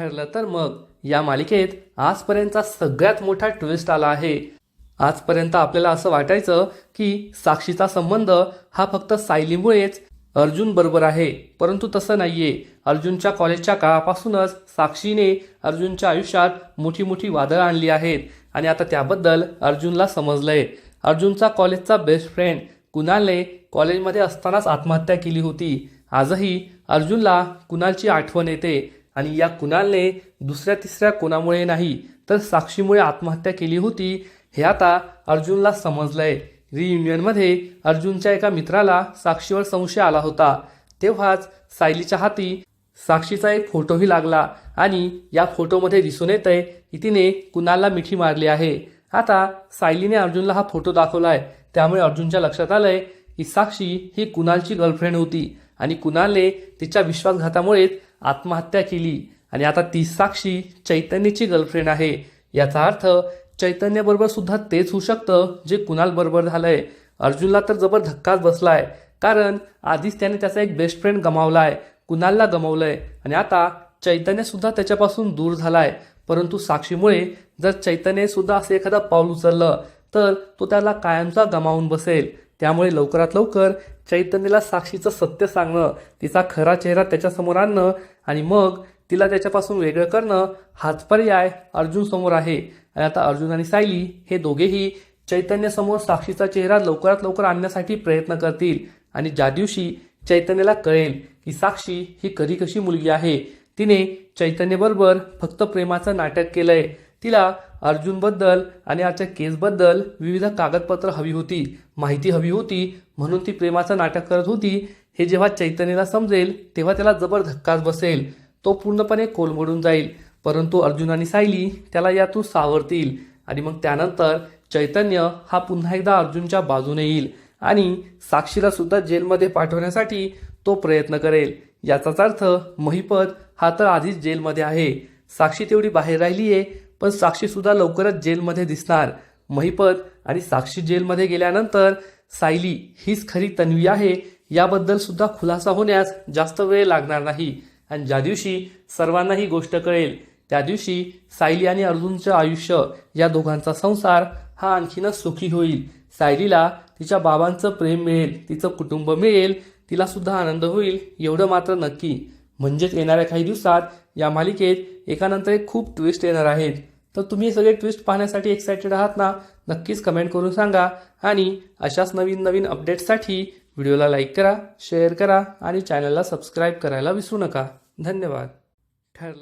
ठरलं तर मग या मालिकेत आजपर्यंतचा सगळ्यात मोठा ट्विस्ट आला आहे. आजपर्यंत आपल्याला असं वाटायचं की साक्षीचा संबंध हा फक्त सायलीमुळेच अर्जुन बरोबर आहे परंतु तसं नाहीये. अर्जुनच्या कॉलेजच्या काळापासूनच साक्षीने अर्जुनच्या आयुष्यात मोठी मोठी वादळं आणली आहेत आणि आता त्याबद्दल अर्जुनला समजलंय. अर्जुनचा कॉलेजचा बेस्ट फ्रेंड कुणालने कॉलेजमध्ये असतानाच आत्महत्या केली होती. आजही अर्जुनला कुणालची आठवण येते? आणि या कुणालने दुसऱ्या तिसऱ्या कोणामुळे नाही तर साक्षीमुळे आत्महत्या केली होती हे आता अर्जुनला समजलंय. रियुनियनमध्ये अर्जुनच्या एका मित्राला साक्षीवर संशय आला होता. तेव्हाच सायलीच्या हाती साक्षीचा एक फोटोही लागला आणि या फोटोमध्ये दिसून येतंय की तिने कुणालला मिठी मारली आहे. आता सायलीने अर्जुनला हा फोटो दाखवलाय. त्यामुळे अर्जुनच्या लक्षात आलंय की साक्षी ही कुणालची गर्लफ्रेंड होती आणि कुणालने तिच्या विश्वासघातामुळेच आत्महत्या केली. आणि आता ती साक्षी चैतन्यची गर्लफ्रेंड आहे. याचा अर्थ चैतन्यबरोबर सुद्धा तेच होऊ शकतं जे कुणाल बरोबर झालंय. अर्जुनला तर जबर धक्काच बसलाय. कारण आधीच त्याने त्याचा एक बेस्ट फ्रेंड गमावलाय. कुणालला गमावलंय? आणि आता चैतन्य सुद्धा त्याच्यापासून दूर झालाय. परंतु साक्षीमुळे जर चैतन्य सुद्धा असं एखादा पाऊल उचललं तर तो त्याला कायमचा गमावून बसेल. त्यामुळे लवकरात लवकर चैतन्यला साक्षीचं सत्य सांगणं तिचा खरा चेहरा त्याच्यासमोर आणणं आणि मग तिला त्याच्यापासून वेगळं करणं हाच पर्याय अर्जुन समोर आहे. आणि आता अर्जुन आणि सायली हे दोघेही चैतन्यसमोर साक्षीचा चेहरा लवकरात लवकर आणण्यासाठी प्रयत्न करतील. आणि ज्या दिवशी चैतन्याला कळेल की साक्षी ही कधी कशी मुलगी आहे तिने चैतन्यबरोबर फक्त प्रेमाचं नाटक केलंय. तिला अर्जुनबद्दल आणि आजच्या केसबद्दल विविध कागदपत्र हवी होती माहिती हवी होती म्हणून ती प्रेमाचं नाटक करत होती. हे जेव्हा चैतन्याला समजेल तेव्हा त्याला जबर धक्काच बसेल. तो पूर्णपणे कोलमडून जाईल. परंतु अर्जुन आणि सायली त्याला यातून सावरतील आणि मग त्यानंतर चैतन्य हा पुन्हा एकदा अर्जुनच्या बाजूने येईल आणि साक्षीला सुद्धा जेलमध्ये पाठवण्यासाठी तो प्रयत्न करेल. याचाच अर्थ महिपत हा तर आधीच जेलमध्ये आहे. साक्षी तेवढी बाहेर राहिली आहे पण साक्षीसुद्धा लवकरच जेलमध्ये दिसणार. महिपत आणि साक्षी जेलमध्ये गेल्यानंतर सायली हीच खरी तन्वी आहे याबद्दल सुद्धा खुलासा होण्यास जास्त वेळ लागणार नाही. आणि ज्या दिवशी सर्वांना ही गोष्ट कळेल त्या दिवशी सायली आणि अर्जुनचं आयुष्य या दोघांचा संसार हा आणखीनच सुखी होईल. सायलीला तिच्या बाबांचं प्रेम मिळेल तिचं कुटुंब मिळेल तिला सुद्धा आनंद होईल एवढं मात्र नक्की. म्हणजेच येणाऱ्या काही दिवसात या मालिकेत एकानंतर एक खूप ट्विस्ट येणार आहेत. तर तुम्ही सगळे ट्विस्ट पाहण्यासाठी एक्सायटेड आहात ना? नक्कीच कमेंट करून सांगा आणि अशाच नवीन नवीन अपडेट्ससाठी व्हिडिओला लाईक करा शेअर करा आणि चॅनलला सबस्क्राईब करायला विसरू नका. धन्यवाद. ठरलं.